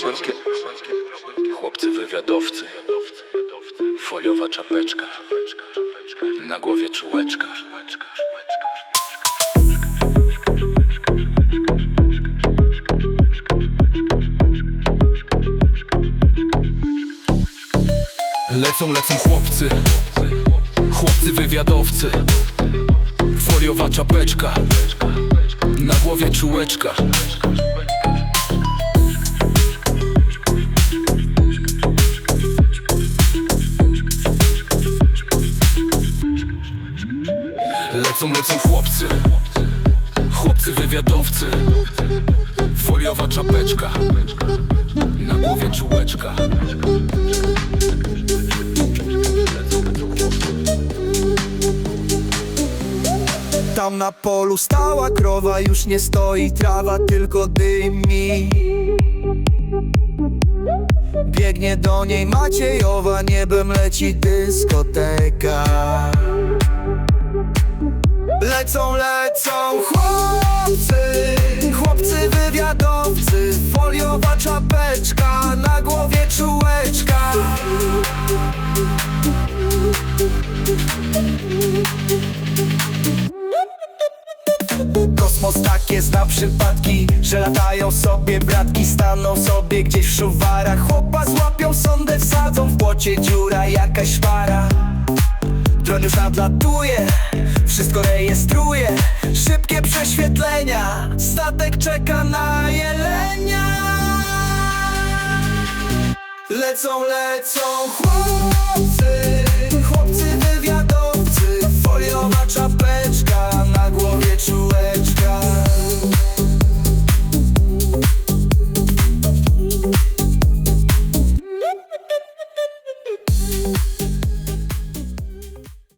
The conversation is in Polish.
kropelkiem. Chłopcy wywiadowcy. Foliowa czapeczka. Na głowie czułeczka. Lecą, lecą chłopcy. Chłopcy wywiadowcy. Foliowa czapeczka. Na głowie czułeczka. Lecą, lecą chłopcy. Chłopcy wywiadowcy. Foliowa czapeczka. Na głowie czułeczka. Tam na polu stała krowa, już nie stoi trawa, tylko dymi Biegnie do niej Maciejowa, niebem leci dyskoteka Lecą, lecą. Chłopcy, chłopcy wywiadowcy Foliowa czapeczka, na głowie czułeczka. Kosmos takie zna przypadki Że latają sobie bratki Staną sobie gdzieś w szuwarach. Chłopa złapią, sondę wsadzą W płocie dziura, jakaś szpara Dron już nadlatuje Wszystko rejestruje. Szybkie prześwietlenia Statek czeka na jelenia. Lecą, lecą chłopcy Chłopcy wywiadowcy. Foliowa czapeczka Na głowie czułeczka